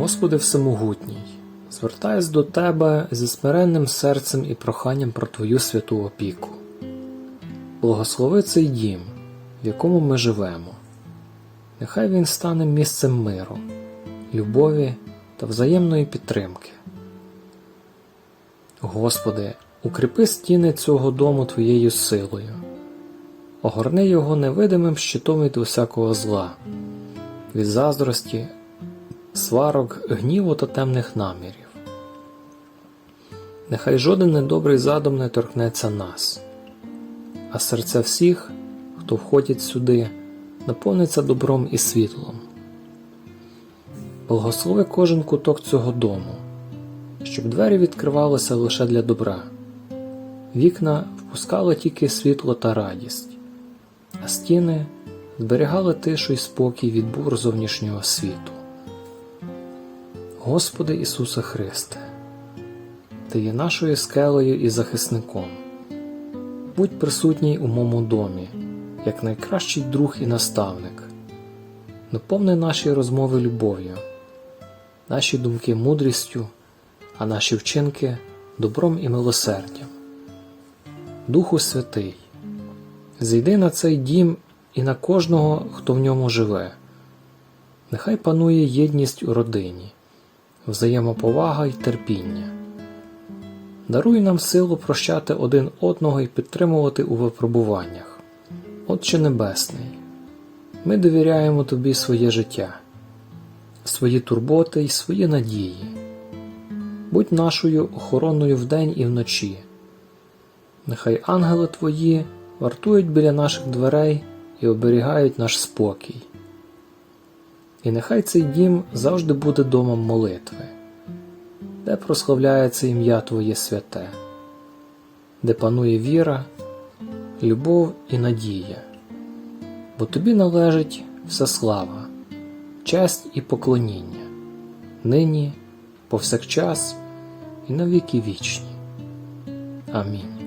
Господи Всемогутній, звертаюсь до Тебе зі смиренним серцем і проханням про Твою святу опіку. Благослови цей дім, в якому ми живемо. Нехай він стане місцем миру, любові та взаємної підтримки. Господи, укріпи стіни цього дому Твоєю силою, огорни його невидимим щитом від усякого зла, від заздрості, сварок, гніву та темних намірів. Нехай жоден недобрий задум не торкнеться нас, а серця всіх, хто входить сюди, наповниться добром і світлом. Благослови кожен куток цього дому, щоб двері відкривалися лише для добра, вікна впускали тільки світло та радість, а стіни зберігали тишу й спокій від бур зовнішнього світу. Господи Ісусе Христе, Ти є нашою скелею і захисником. Будь присутній у моєму домі, як найкращий друг і наставник. Наповни наші розмови любов'ю, наші думки мудрістю, а наші вчинки добром і милосердям. Духу Святий, зійди на цей дім і на кожного, хто в ньому живе. Нехай панує єдність у родині, взаємоповага й терпіння. Даруй нам силу прощати один одного і підтримувати у випробуваннях. Отче Небесний, ми довіряємо Тобі своє життя, свої турботи й свої надії. Будь нашою охороною вдень і вночі. Нехай ангели Твої вартують біля наших дверей і оберігають наш спокій. І нехай цей дім завжди буде домом молитви, де прославляється ім'я Твоє святе, де панує віра, любов і надія, бо Тобі належить вся слава, честь і поклоніння, нині, повсякчас і на віки вічні. Амінь.